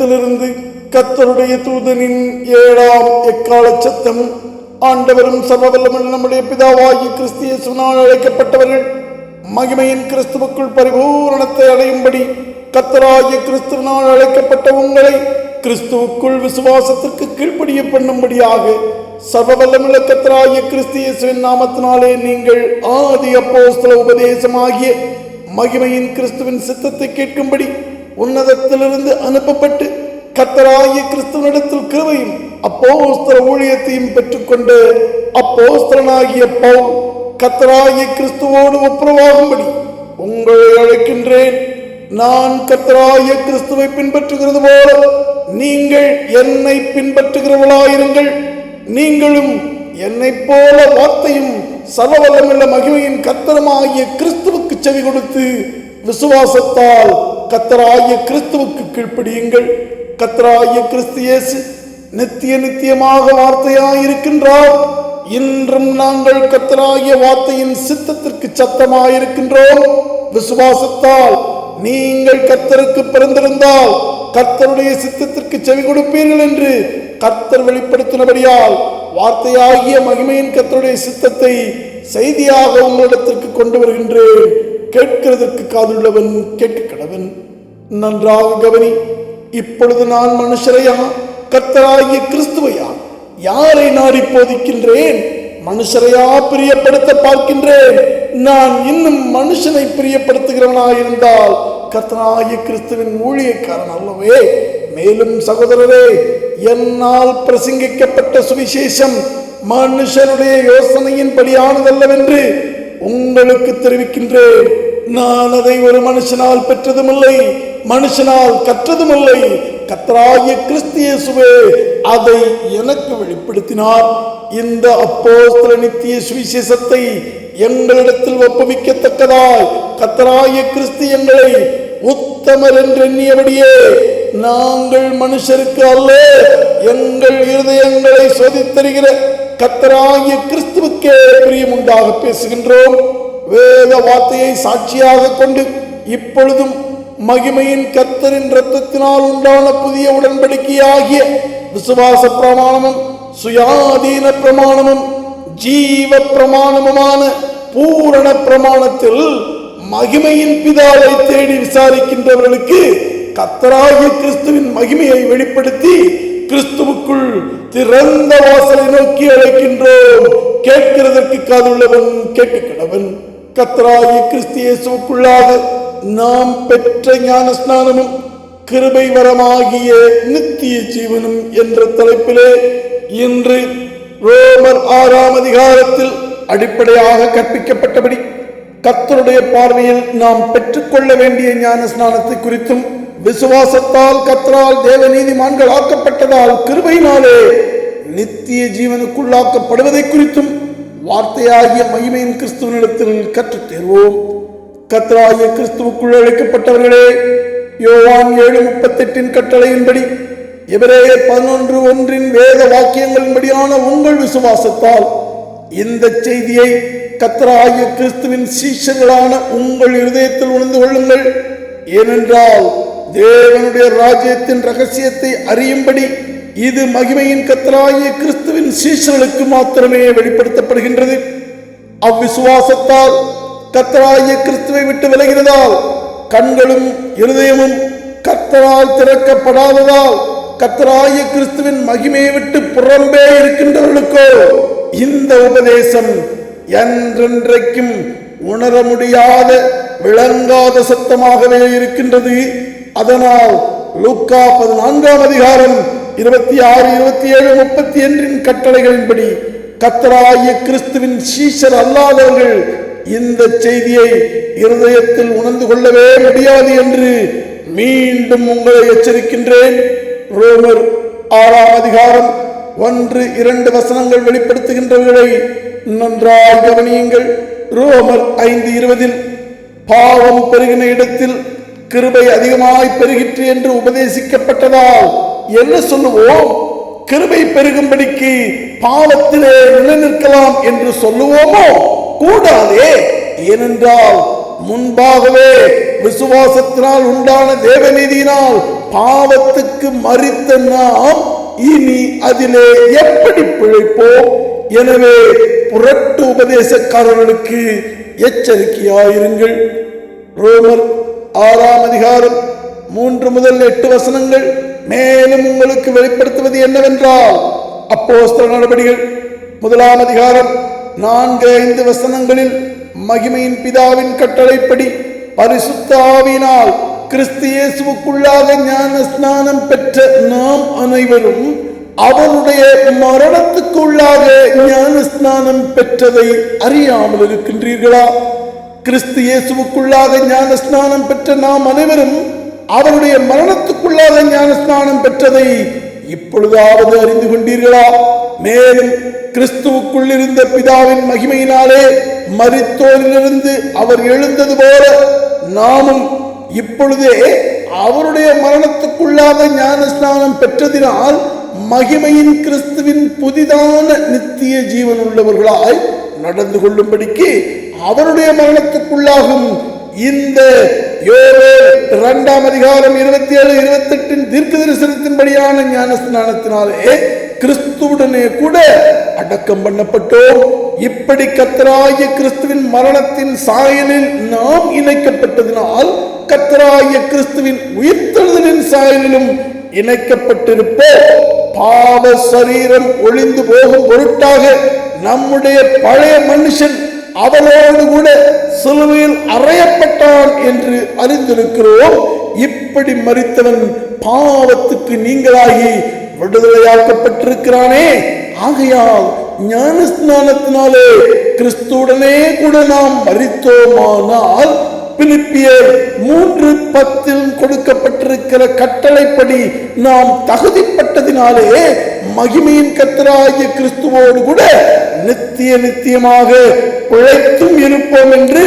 பரலோகத்திலிருந்து கத்தருடைய தூதனின் ஏழாம் எக்கால சத்தம். ஆண்டவரும் சர்வவல்லமுள்ள நம்முடைய பிதாவாகி கிறிஸ்திய சுனால் அழைக்கப்பட்டவர்கள். மகிமையின் கிறிஸ்துவுக்குள் பரிபூரணத்தை அடையும்படி கத்தராகிய கிறிஸ்துவனால் அழைக்கப்பட்ட உங்களை கிறிஸ்துவுக்குள் விசுவாசத்திற்கு கீழ்ப்படிய பண்ணும்படியாக சர்வவல்லமுள்ள கத்தராகிய கிறிஸ்தியேசுவின் நாமத்தினாலே நீங்கள் ஆதி அப்போஸ்தல உபதேசமாகிய மகிமையின் கிறிஸ்துவின் சித்தத்தை கேட்கும்படி உன்னதத்திலிருந்து அனுப்பப்பட்டு கத்தராகிய கிறிஸ்துவனிடத்தில் கிருவையும் அப்போஸ்தர ஊழியத்தையும் பெற்றுக்கொண்டு அப்போஸ்தரனாகிய பவுல் கத்தராகிய கிறிஸ்துவோடு ஒப்புரவாகும்படி உங்களை அழைக்கின்றேன். நான் கத்தராகிய கிறிஸ்துவை பின்பற்றுகிறது போல நீங்கள் என்னை பின்பற்றுகிறவளாயிருங்கள் நீங்களும் என்னைப் போல வார்த்தையும் சர்வவல்லமுள்ள மகிமையின் கத்தரமாகிய கிறிஸ்துவுக்கு செவி கொடுத்து விசுவாசத்தால் கத்தராகிய கிறிஸ்துவுக்கு கீழ்ப்படியுங்கள். கத்ராய கிறிஸ்தியேசு நித்திய நித்தியமாக வார்த்தையாயிருக்கின்றார். இன்றும் நாங்கள் கத்தராகிய வார்த்தையின் சித்தத்திற்கு சத்தமாயிருக்கின்றோம். விசுவாசத்தால் நீங்கள் கத்தருக்கு பிறந்திருந்தால் கர்த்தருடைய சித்தத்திற்கு செவி கொடுப்பீர்கள் என்று கர்த்தர் வெளிப்படுத்தினபடியால் வார்த்தையாகிய மகிமையின் கர்த்தருடைய சித்தத்தை செய்தியாக உங்களிடத்திற்கு கொண்டு வருகின்றேன். கேட்கிறதற்கு காதுள்ளவன் கேட்கடவன் நன்றாக கவனி இப்பொழுது நான் மனுஷரையா? கர்த்தராகிய கிறிஸ்துவையா? யாரை நாடி போதிக்கின்றேன் மனுஷரையா பிரியப்படுத்த பார்க்கின்றேன். நான் இன்னும் மனுஷனை பிரியப்படுத்துகிறவனாயிருந்தால் கர்த்தனாகிய கிறிஸ்துவின் ஊழியக்காரன் அல்லவே. மேலும் சகோதரரே என்னால் பிரசங்கிக்கப்பட்ட சுவிசேஷம் மனுஷனுடைய யோசனையின் படியானதல்லவென்று உங்களுக்கு தெரிவிக்கின்றேன். நான் அதை ஒரு மனுஷனால் பெற்றதுமில்லை மனுஷனால் கற்றதுமில்லை. கத்தராகிய கிறிஸ்தியேசுவே அதை எனக்கு வெளிப்படுத்தினார். இந்த அப்போஸ்தல நித்திய சுவிசேஷத்தை எங்களிடத்தில் ஒப்புவிக்கத்தக்கதாய். கத்தராகிய கிறிஸ்து எங்களை உத்தமர் என்று எண்ணியபடியே நாங்கள் மனுஷருக்கு அல்ல எங்கள் இருதயங்களை சோதித்தருகிற கத்தராகிய கிறிஸ்துவுக்கே பிரியம் உண்டாக பேசுகின்றோம். வேத வார்த்தையை சாட்சியாக கொண்டு இப்பொழுதும் மகிமையின் கர்த்தரின் இரத்தத்தினால் உண்டான புதிய உடன்படிக்கையாகிய விசுவாச பிரமாணமும் சுயாதீன பிரமாணமும் ஜீவ பிரமாணமுமான பூரண பிரமாணத்தில் மகிமையின் பிதாவை தேடி விசாரிக்கின்றவர்களுக்கு கத்தராகிய கிறிஸ்துவின் மகிமையை வெளிப்படுத்தி கிறிஸ்துவுக்குள் திறந்த வாசலை நோக்கி அழைக்கின்றோம். கேட்கிறதற்கு காதுள்ளவன் கேட்க கத்தராகிய கிறிஸ்தியேசுக்குள்ளாக நாம் பெற்ற ஞான ஸ்நானமும் கிருபை வரமாகிய நித்திய ஜீவனும் என்ற தலைப்பிலே இன்று ரோமர் ஆறாம் அதிகாரத்தில் அடிப்படையாக கற்பிக்கப்பட்டபடி கத்தருடைய பார்வையில் நாம் பெற்றுக்கொள்ள வேண்டிய ஞான ஸ்நானத்தை குறித்தும் விசுவாசத்தால் கத்தரால் தேவ நீதிமான்கள் ஆக்கப்பட்டதால் கிருபையினாலே நித்திய ஜீவனுக்குள்ளாக்கப்படுவதை குறித்தும் வார்த்தையாகிய மகிமையின் கிறிஸ்துவனிடத்தில் கற்றுத் தேர்வோம். கத்தராகிய கிறிஸ்துவுக்குள் அழைக்கப்பட்டவர்களே யோவான் ஏழு முப்பத்தெட்டின் கட்டளையின்படி எவரே பதினொன்று ஒன்றின் வேத வாக்கியங்களின்படியான உங்கள் விசுவாசத்தால் இந்த செய்தியை கத்தராகிய கிறிஸ்துவின் சீஷர்களான உங்கள் இருதயத்தில் உணர்ந்து கொள்ளுங்கள். ஏனென்றால் தேவனுடைய ராஜ்யத்தின் ரகசியத்தை அறியும்படி இது மகிமையின் கத்தராகிய கிறிஸ்துவின் சீசர்களுக்கு மாத்திரமே வெளிப்படுத்தப்படுகின்றது. அவ்விசுவாசத்தால் கத்தராகிய கிறிஸ்துவை விட்டு விலகிறதால் கண்களும் இருதயமும் கத்தரால் திறக்கப்படாததால் கத்தராகிய கிறிஸ்துவின் மகிமையை விட்டு புறம்பே இருக்கின்றவர்களுக்கோ இந்த உபதேசம் என்றென்றைக்கும் உணர முடியாத விளங்காத சத்தமாகவே இருக்கின்றது. அதனால் லூக்கா பதினான்காம் அதிகாரம் இருபத்தி ஆறு இருபத்தி ஏழு முப்பத்தி ஒன்றின் கட்டளைகளின்படி கத்தராகிய கிறிஸ்துவின் சீஷர் அல்லாதவர்கள் இந்த செய்தியை இருதயத்தில் உணர்ந்து கொள்ளவே முடியாது என்று மீண்டும் உங்களை எச்சரிக்கின்றேன். ரோமர் ஆறாம் அதிகாரம் ஒன்று இரண்டு வசனங்கள் வெளிப்படுத்துகின்றவர்களை நன்றாக கவனியுங்கள். ரோமர் ஐந்து இருபதில் பாவம் பெருகின இடத்தில் கிருபை அதிகமாய் பெருகிற்று என்று உபதேசிக்கப்பட்டதால் என்ன சொல்லுவோம்? கிருபை பெருகும்படிக்கு பாவத்திலே நிலைநிற்கலாம் என்று சொல்லுவோமோ? கூடாதே. ஏனென்றால் முன்பாகவே விசுவாசத்தினால் உண்டான தேவநீதியினால் பாவத்துக்கு மறித்த நாம் இனி அதிலே எப்படி பிழைப்போம்? எனவே புரட்டு உபதேசக்காரர்களுக்கு எச்சரிக்கையாயிருங்கள். ரோமர் ஆறாம் அதிகாரம் மூன்று முதல் எட்டு வசனங்கள் மேலும் உங்களுக்கு வெளிப்படுத்துவது என்னவென்றால் அப்போஸ்தல நடவடிகள் முதலாம் அதிகாரம் நான்கு ஐந்து வசனங்களில் மகிமையின் பிதாவின் கட்டளைப்படி பரிசுத்த ஆவியினால் கிறிஸ்து ஞான ஸ்நானம் பெற்ற நாம் அனைவரும் அவனுடைய மரணத்துக்குள்ளாக ஞான ஸ்நானம் பெற்றதை அறியாமல் இருக்கின்றீர்களா கிறிஸ்து இயேசுக்குள்ளாக ஞான ஸ்நானம் பெற்ற நாம் அனைவரும் அவருடைய மரணத்துக்குள்ளாக ஞான ஸ்நானம் பெற்றதை இப்பொழுதாவது அறிந்து கொண்டீர்களா? மேலும் கிறிஸ்துவுக்குள் இருந்த பிதாவின் மகிமையினாலே மரித்தோரிலிருந்து அவர் எழுந்தது போல நாமும் இப்பொழுதே அவருடைய மரணத்துக்குள்ளாக ஞான ஸ்நானம் பெற்றதினால் மகிமையின் கிறிஸ்துவின் புதிதான நித்திய ஜீவன் உள்ளவர்களாய் நடந்து கொள்ளும்படிக்கு அவருடைய மரணத்துக்குள்ளாகும் இந்த இரண்டாம் அதிகாரம் இருபத்தி ஏழு இருபத்தி எட்டின் தீர்க்க தரிசனத்தின்படியான ஞான ஸ்நானத்தினாலே கிறிஸ்துவுடனே கூட அடக்கம் பண்ணப்பட்டோம். இப்படி கத்தராய கிறிஸ்துவின் மரணத்தின் சாயலில் நாம் இணைக்கப்பட்டதினால் கத்தராய கிறிஸ்துவின் உயிர்த்தெழுதலின் சாயலிலும் இணைக்கப்பட்டிருப்போம். பாவ சரீரம் ஒளிந்து போகும் பொருட்டாக நம்முடைய பழைய மனுஷன் அவரோடு கூட சிலுவையில் அறையப்பட்டான் என்று அறிந்திருக்கிறோம். இப்படி மறித்தவன் பாவத்துக்கு நீங்களாகி விடுதலையாக்கப்பட்டிருக்கிறானே. ஆகையால் ஞான ஸ்நானத்தினாலே கூட நாம் மறித்தோமானால் பிலிப்பியர் மூன்று பத்தில் கொடுக்கப்பட்டிருக்கிற கட்டளைப்படி நாம் தகுதிப்பட்டதினாலே மகிமையின் கத்தராகிய கிறிஸ்துவோடு கூட நித்திய நித்தியமாக பிழைத்தும் இருப்போம் என்று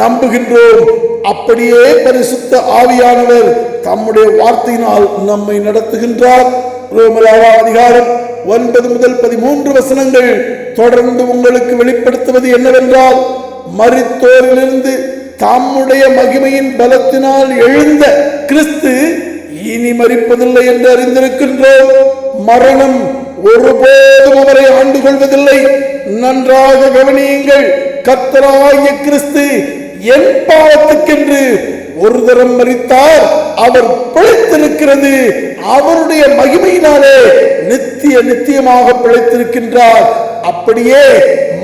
நம்புகின்றோம். அப்படியே பரிசுத்த ஆவியானவர் தம்முடைய வார்த்தையினால் நம்மை நடத்துகின்றார். ரோமலாவா அதிகாரம் ஒன்பது முதல் பதிமூன்று வசனங்கள் தொடர்ந்து உங்களுக்கு வெளிப்படுத்துவது என்னவென்றால் மரித்தோரிலிருந்து தம்முடைய மகிமையின் பலத்தினால் எழுந்த கிறிஸ்து இனி மறிப்பதில்லை என்று அறிந்திருக்கின்றோம். மரணம் ஒருபோதும் அவரை ஆண்டு கொள்வதில்லை நன்றாக கவனியுங்கள் கத்தராய கிறிஸ்து என் பாவத்துக்கென்று ஒரு தரம் மறித்தார் அவர் பிழைத்திருக்கிறது. அவருடைய மகிமையினாலே நித்திய நித்தியமாக பிழைத்திருக்கின்றார். அப்படியே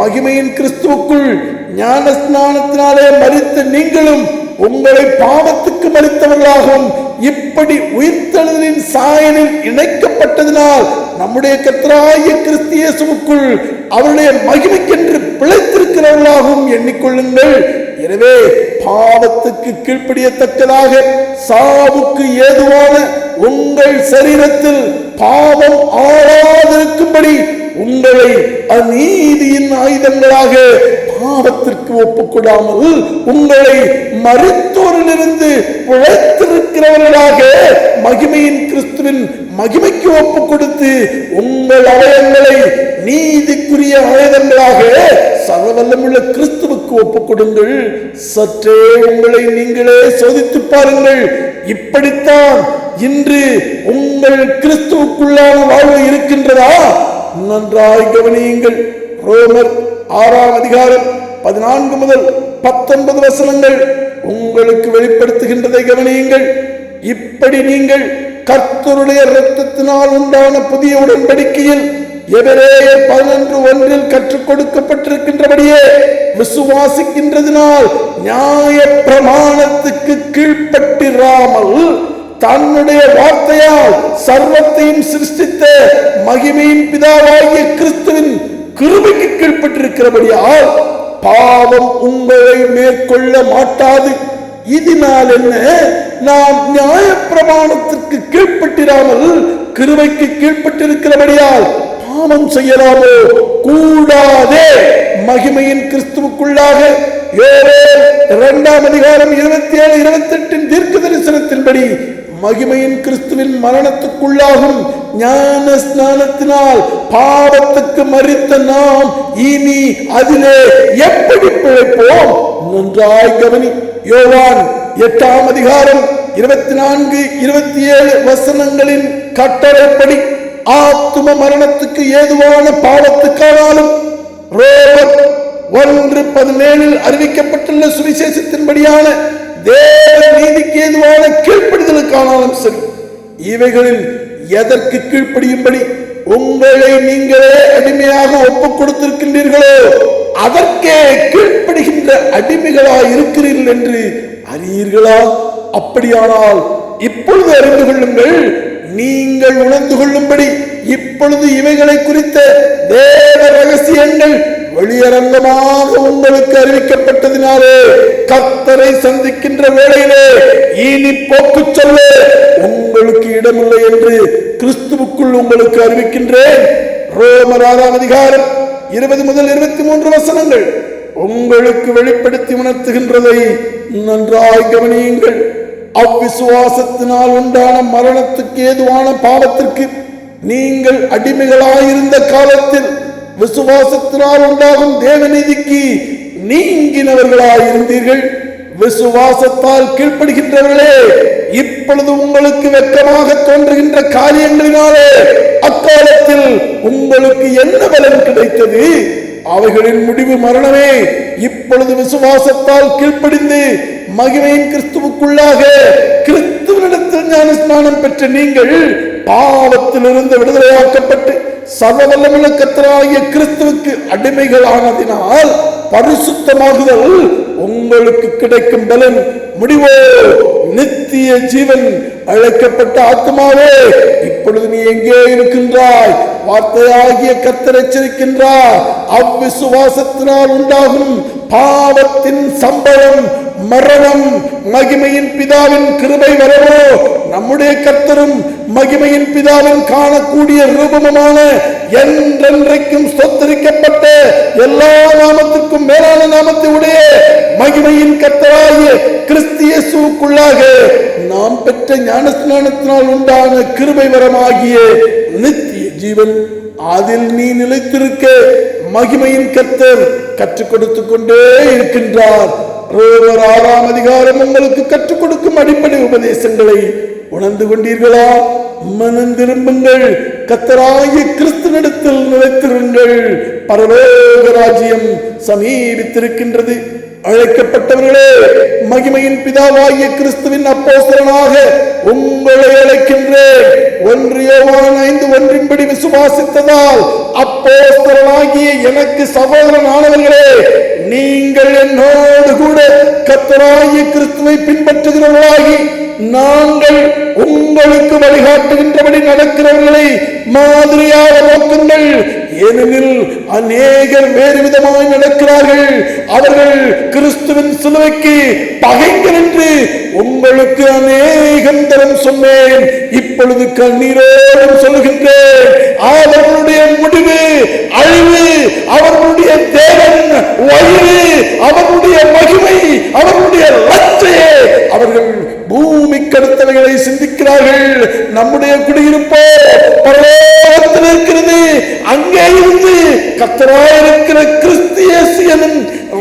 மகிமையின் கிறிஸ்துவுக்குள் ஞான ஸ்நானத்தினாலே மறித்த நீங்களும் உங்களை பாவத்துக்கு மறித்தவர்களாகவும் இப்படி உயிர்த்தெழுதலின் சாயலில் இணைக்கப்பட்டதினால் நம்முடைய கத்தராகிய கிறிஸ்தியேசுவுக்குள் அவருடைய மகிமைக்கென்று பிழைத்திருக்கிறவர்களாகவும் எண்ணிக்கொள்ளுங்கள். எனவே பாவத்துக்கு கீழ்ப்படியத்தக்கதாக சாவுக்கு ஏதுவான உங்கள் சரீரத்தில் பாவம் ஆளாதிருக்கும்படி உங்களை அநீதியின் ஆயுதங்களாக பாவத்திற்கு ஒப்புக்கொடாமல் உங்களை மருத்துவரிலிருந்து பிழைத்திருக்கிறவர்களாக மகிமையின் கிறிஸ்துவின் மகிமைக்கு ஒப்பு கொடுத்து உங்கள் அவயங்களை நீதிக்குரிய ஆயுதங்களாக சர்வவல்லமுள்ள கிறிஸ்துவுக்கு ஒப்புக் கொடுங்கள் சற்றே உங்களை நீங்களே சோதித்து பாருங்கள். இப்படித்தான் இன்று உங்கள் கிறிஸ்துவுக்குள்ளான வாழ்வு இருக்கின்றதா? நன்றாய் கவனியுங்கள். ரோமர் ஆறாம் அதிகாரம் பதினான்கு முதல் பத்தொன்பது வசனங்கள் உங்களுக்கு வெளிப்படுத்துகின்றதை கவனியுங்கள். இப்படி நீங்கள் கர்த்தருடைய இரத்தத்தினால் உண்டான புதிய உடன்படிக்கையில் எபிரேயர் பதினொன்று ஒன்றில் கற்றுக் கொடுக்கப்பட்டிருக்கின்றபடியே விசுவாசிக்கின்றதினால் நியாய பிரமாணத்துக்கு கீழ்ப்பட்டிராமல் தன்னுடைய வார்த்தையால் சர்வத்தையும் சிருஷ்டித்த மகிமையின் பிதாவாகிய கிறிஸ்துவின் கிருபைக்கு கீழ்பட்டிருக்கிறபடியால் பாவம் உங்களை மேற்கொள்ள மாட்டாது. இதனால் என்ன? நாம் நியாய பிரமாணத்திற்கு கீழ்ப்பட்டிராமல் கிருவைக்கு கீழ்ப்பட்டிருக்கிறபடியால் பாவம் செய்யலாமோ? கூடாதே. மகிமையின் கிறிஸ்துவுக்குள்ளாக இரண்டாம் அதிகாரம் இருபத்தி ஏழு இருபத்தி எட்டின் தீர்க்க தரிசனத்தின்படி மகிமையின் கிறிஸ்துவின் மரணத்துக்குள்ளாகும் ஞான ஸ்நானத்தினால் பாவத்துக்கு மறித்த நாம் இனி அதிலே எப்படி பிழைப்போம்? நன்றாய் கவனி. யோவான் எட்டாம் அதிகாரம் இருபத்தி நான்கு இருபத்தி ஏழு வசனங்களின் கட்டளைப்படி ஆத்தும மரணத்துக்கு ஏதுவான பாவத்துக்கானாலும் ரோமர் ஒன்று பதினேழில் அறிவிக்கப்பட்டுள்ள சுவிசேஷத்தின்படியான தேவ நீதிக்கு ஏதுவான கீழ்ப்படிதலுக்கானாலும் சரி இவைகளில் எதற்கு கீழ்ப்படியும்படி உங்களை நீங்களே அடிமையாக ஒப்பு கொடுத்திருக்கின்றீர்களோ அதற்கே கீழ்ப்படுகின்ற அடிமைகளாய் இருக்கிறீர்கள் என்று அறியீர்களா? அப்படியானால் இப்பொழுது அறிந்து கொள்ளுங்கள் நீங்கள் உணர்ந்து கொள்ளும்படி இப்பொழுது இவைகளை குறித்த தேவ ரகசியங்கள் வெளியரங்கமாக உங்களுக்கு அறிவிக்கப்பட்டதினாலே கத்தரை சந்திக்கின்ற வேளையிலே இனி போக்கு சொல்ல உங்களுக்கு இடமில்லை என்று கிறிஸ்துவுக்குள் உங்களுக்கு அறிவிக்கின்றேன். ரோமர் ஆறாம் அதிகாரம் இருபது முதல் இருபத்தி மூன்று வசனங்கள். உங்களுக்கு வெளிப்படுத்தி உணர்த்துகின்றதை நன்றாய் கவனியுங்கள். அவ்விசுவாசத்தினால் உண்டான மரணத்துக்கு ஏதுவான பாவத்திற்கு நீங்கள் அடிமைகளாயிருந்த காலத்தில் விசுவாசத்தினால் உண்டாகும் தேவநீதிக்கு நீங்கினவர்களாயிருந்தீர்கள். விசுவாசத்தால் கீழ்ப்படுகின்றவர்களே இப்பொழுது உங்களுக்கு வெக்கமாக தோன்றுகின்ற காரியங்களினாலே அக்காலத்தில் உங்களுக்கு என்ன பலன் கிடைத்தது? அவைகளின் முடிவு மரணமே. இப்பொழுது விசுவாசத்தால் கீழ்ப்படிந்து மகிமையின் கிறிஸ்துவுக்குள்ளாக கிறிஸ்துவனிடத்தில் ஞான ஸ்நானம் பெற்ற நீங்கள் பாவத்திலிருந்து விடுதலையாக்கப்பட்டு சர்வவல்லமுள்ள கத்தராகிய கிறிஸ்துவுக்கு அடிமைகளானதினால் பரிசுத்தமாகுதல் உங்களுக்கு கிடைக்கும் பலன். முடிவோ? நித்திய ஜீவன் அழைக்கப்பட்ட ஆத்மாவே இப்பொழுது நீ எங்கே இருக்கின்றாய்? வார்த்தையாகிய கத்தர் எச்சரிக்கின்றார். அவ்விசுவாசத்தினால் உண்டாகும் பாவத்தின் சம்பளம் மரணம் மகிமையின் பிதாவின் கிருபை வரவோ நம்முடைய கர்த்தரும் மகிமையின் பிதாவின் காணக்கூடிய ரூபமுமான என்றென்றைக்கும் ஸ்தோத்தரிக்கப்பட்ட எல்லா நாமத்துக்கும் மேலான நாமத்தை உடைய மகிமையின் கர்த்தராகிய கிறிஸ்தியசுக்குள்ளாக நாம் பெற்ற ஞானஸ்நானத்தினால் உண்டான கிருபை வரமாகிய நித்திய ஜீவன் அதில் நீ நிலைத்திருக்க மகிமையின் கர்த்தர் கற்றுக் கொடுத்துக் கொண்டே இருக்கின்றார். ஆறாம் அதிகாரம் உங்களுக்கு கற்றுக் கொடுக்கும் அடிப்படை உபதேசங்களை உணர்ந்து கொண்டீர்களா? மனம் திரும்புங்கள். கத்தராகிய கிறிஸ்துவிடத்தில் நிலைத்திருங்கள். பரலோக ராஜ்யம் சமீபித்திருக்கின்றது. அழைக்கப்பட்டவர்களே மகிமையின் பிதாவாகிய கிறிஸ்துவின் அப்போசரனாக உங்களை அழைக்கின்றேன். ஒன்றியவான் ஐந்து ஒன்றின்படி விசுவாசித்ததால் அப்போஸ்தரனாகிய எனக்கு சகோதரனானவர்களே நீங்கள் என்னோடு கூட கத்தராகிய கிறிஸ்துவை பின்பற்றுகிறவர்களாகி நாங்கள் உங்களுக்கு வழிகாட்டுகின்றபடி நடக்கிறவர்களை மாதிரியாக நோக்குங்கள். ஏனெனில் அநேகர் வேறு விதமாய் நடக்கிறார்கள். அவர்கள் கிறிஸ்துவின் சிலுவைக்கு பகைங்கள் என்று உங்களுக்கு அநேகம் தரம் சொன்னேன். இப்பொழுது கண்ணீரோடும் சொல்லுகின்றேன். அவர்களுடைய முடிவு அழிவு அவர்களுடைய தேவை வயிறு அவருடைய மகிமை அவருடைய லட்சையே. அவர்கள் பூமி கடுத்தவைகளை சிந்திக்கிறார்கள். நம்முடைய குடியிருப்போ பரலோகத்தில் இருக்கிறது. அங்கே இருந்து கத்தராயிருக்கிற கிறிஸ்தியசியனும்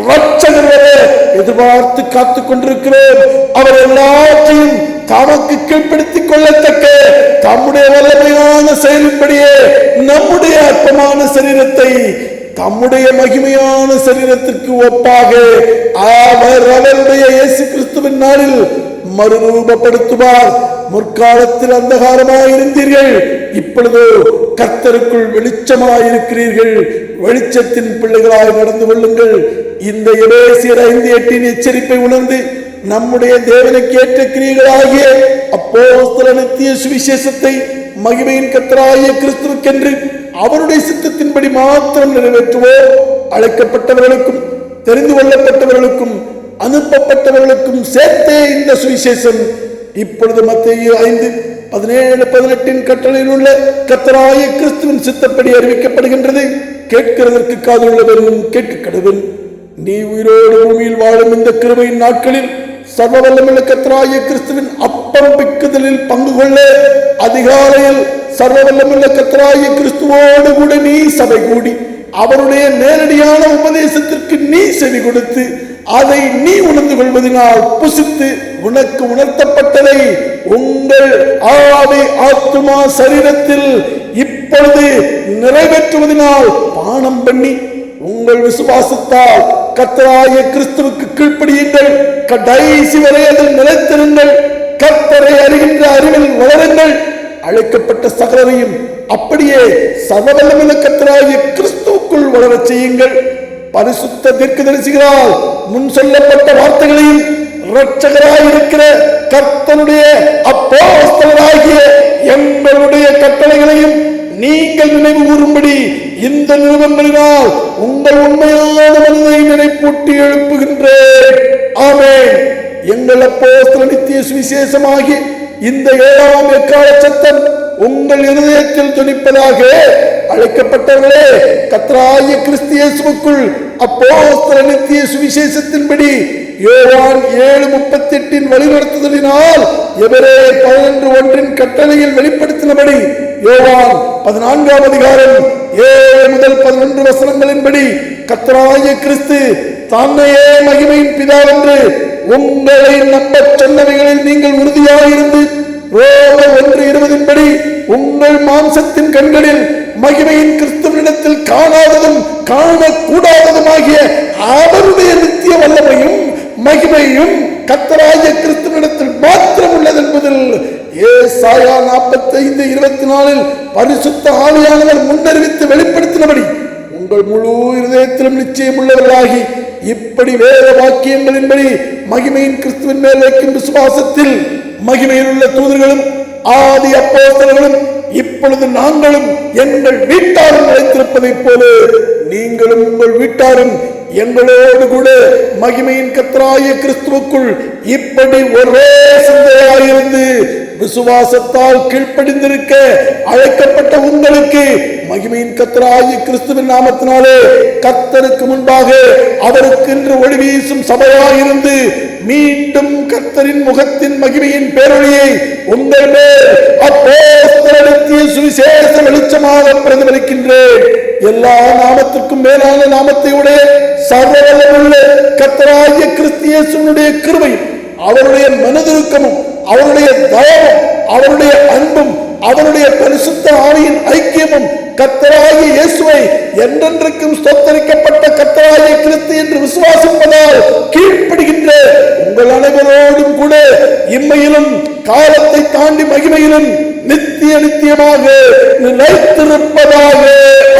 ரட்சகர் எதிர்பார்த்து காத்துக் கொண்டிருக்கிறோம். அவர் எல்லாத்தையும் தமக்கு கீழ்ப்படுத்திக் கொள்ளத்தக்க தம்முடைய வல்லமையான செயலின்படியே நம்முடைய அற்பமான சரீரத்தை தம்முடைய மகிமையான சரீரத்திற்கு ஒப்பாக அவர் அவருடைய இயேசு கிறிஸ்துவின் நாளில் மறுரூபப்படுத்துவார். முற்காலத்தில் அந்தகாரமாய் இருந்தீர்கள். இப்பொழுது கர்த்தருக்குள் வெளிச்சமாய் இருக்கிறீர்கள். வெளிச்சத்தின் பிள்ளைகளாய் நடந்து கொள்ளுங்கள். இந்த எபேசியர் ஐந்து எட்டின் எச்சரிப்பை உணர்ந்து நம்முடைய தேவனுக்கு ஏற்ற கிரியைகளாகிய அப்போ நித்திய சுவிசேஷத்தை மகிமையின் கத்தராகிய கிறிஸ்துவுக்கென்று அவருடைய சித்தத்தின்படி மாத்திரம் நிறைவேற்றுவோர் அழைக்கப்பட்டவர்களுக்கும் தெரிந்து கொள்ளப்பட்டவர்களுக்கும் அனுப்பப்பட்டவர்களுக்கும் சேர்த்தே இந்த சுவிசேஷம். இப்பொழுது மத்திய ஐந்து பதினேழு பதினெட்டின் கட்டளையில் உள்ள கத்தராய கிறிஸ்துவின் சித்தப்படி அறிவிக்கப்படுகின்றது. கேட்கிறதற்கு காதுள்ளவன் கேட்க கடவன் நீ உயிரோடு பூமியில் வாழும் இந்த கிருபையின் நாட்களில் சர்வ கத்தராய கிறிஸ்துவின் அப்பம் பிக்குதலில் பங்கு கொள்ள அதிகாலையில் சர்வ கத்தராய கிறிஸ்துவோடு கூட நீ சபை கூடி அவருடைய நேரடியான உபதேசத்திற்கு நீ செவி கொடுத்து அதை நீ உணர்ந்து கொள்வதனால் புசித்து உனக்கு உணர்த்தப்பட்டதை உங்கள் ஆவி ஆத்துமா சரீரத்தில் இப்பொழுது நிறைவேற்றுவதனால் பானம் பண்ணி உங்கள் விசுவாசத்தால் கத்தராய கிறிஸ்துவுக்கு கீழ்ப்படியுங்கள். கடைசி வரை அதில் நிலைத்திருங்கள். கத்தரை அறிகின்ற அறிவில் வளருங்கள். அழைக்கப்பட்ட சகலரையும் அப்படியே சகவல்லமுள்ள கத்தராகிய கிறிஸ்துவுக்குள் வளர செய்யுங்கள். பரிசுத்த தீர்க்கதரிசிகளால் முன் சொல்லப்பட்ட வார்த்தைகளையும் இரட்சகராய் இருக்கிற கர்த்தனுடைய அப்போஸ்தலராகிய எங்களுடைய கட்டளைகளையும் நீங்கள் நினைவு கூறும்படி இந்த நிறுவனங்களினால் உங்கள் உண்மையான மனதை நினைப்பூட்டி எழுப்புகின்றேன். ஆமே எங்கள் அப்போ நித்திய சுவிசேஷமாகி இந்த ஏழாம் எக்கால சத்தம் உங்கள் இருதயத்தில் துணிப்பதாக அழைக்கப்பட்டவர்களே கத்ராய கிறிஸ்தியேசுக்குள் அப்போ நித்திய சுவிசேஷத்தின்படி யோவான் ஏழு முப்பத்தி எட்டின் வழிநடத்துதலினால் எவரே பதினொன்று ஒன்றின் கட்டளையில் வெளிப்படுத்தினபடி யோவான் பதினான்காம் அதிகாரம் ஏழு முதல் பதினொன்று வசனங்களின்படி கத்தராய கிறிஸ்து தன்னையே மகிமையின் பிதாவென்று உங்களை நம்ப சொன்னவைகளில் நீங்கள் உறுதியாயிருந்து ரோம ஒன்று இருபதின்படி உங்கள் மாம்சத்தின் கண்களில் மகிமையின் கிறிஸ்துவனிடத்தில் காணாததும் காணக்கூடாததுமாகிய அவருடைய நித்திய வல்லமையும் மகிமையும் கத்தராய கிறிஸ்துவனிடத்தில் மாத்திரம் உள்ளது என்பதில் ஏசாயா நாற்பத்தைந்து இருபத்தி நாலில் பரிசுத்த ஆவியானவர் முன்னறிவித்து வெளிப்படுத்தினபடி உங்கள் முழு இருதயத்திலும் நிச்சயம் உள்ளவர்களாகி இப்படி வேத வாக்கியங்களின்படி மகிமையின் கிறிஸ்துவின் மேல் வைக்கும் விசுவாசத்தில் மகிமையில் உள்ள தூதர்களும் ஆதி அப்போஸ்தலர்களும் இப்பொழுது நாங்களும் எங்கள் வீட்டாரும் நினைத்திருப்பதைப் போல நீங்களும் உங்கள் வீட்டாரும் எங்களோடு கூட மகிமையின் கத்தராய கிறிஸ்துவுக்குள் இப்படி ஒரே சிந்தையாயிருந்து விசுவாசத்தால் கீழ்ப்படிந்திருக்க அழைக்கப்பட்ட உங்களுக்கு மகிமையின் கத்தராகி கிறிஸ்துவின் நாமத்தினாலே கத்தருக்கு முன்பாக அவருக்கு என்று ஒளி வீசும் சபையாயிருந்து மீண்டும் கத்தரின் முகத்தின் மகிமையின் பேரொழியை உங்கள் மேல் அப்போ சுவிசேஷ வெளிச்சமாக பிரதிபலிக்கின்றேன். எல்லா நாமத்திற்கும் மேலான நாமத்தை உடைய சர்வவல்லமுள்ள கத்தராகிய கிறிஸ்தியேசுனுடைய கிருபையும் அவருடைய மனதிருக்கமும் அவருடைய தயவும் அவருடைய அன்பும் அவருடைய பரிசுத்த ஆவியின் ஐக்கியமும் கத்தராகிய இயேசுவை என்றென்றைக்கும் ஸ்தோத்தரிக்கப்பட்ட கத்தராகிய கிறிஸ்து என்று விசுவாசிப்பதால் கீழ்ப்படுகின்ற உங்கள் அனைவரோடும் கூட இம்மையிலும் காலத்தை தாண்டி மகிமையிலும் நித்திய நித்தியமாக நிலைத்திருப்பதாக.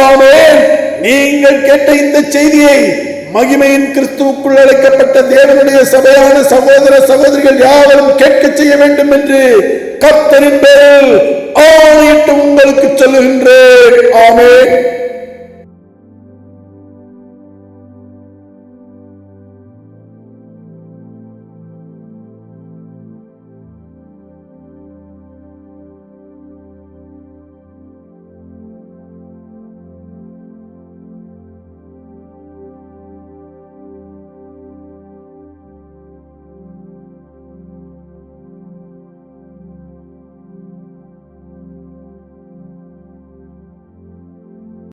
ஆமென். நீங்கள் கேட்ட இந்த செய்தியை மகிமையின் கிறிஸ்துவுக்குள் அழைக்கப்பட்ட தேவனுடைய சபையான சகோதர சகோதரிகள் யாவரும் கேட்க செய்ய வேண்டும் என்று கத்தரின் பேரில் ஆணையிட்டு உங்களுக்கு சொல்லுகின்றேன். ஆமே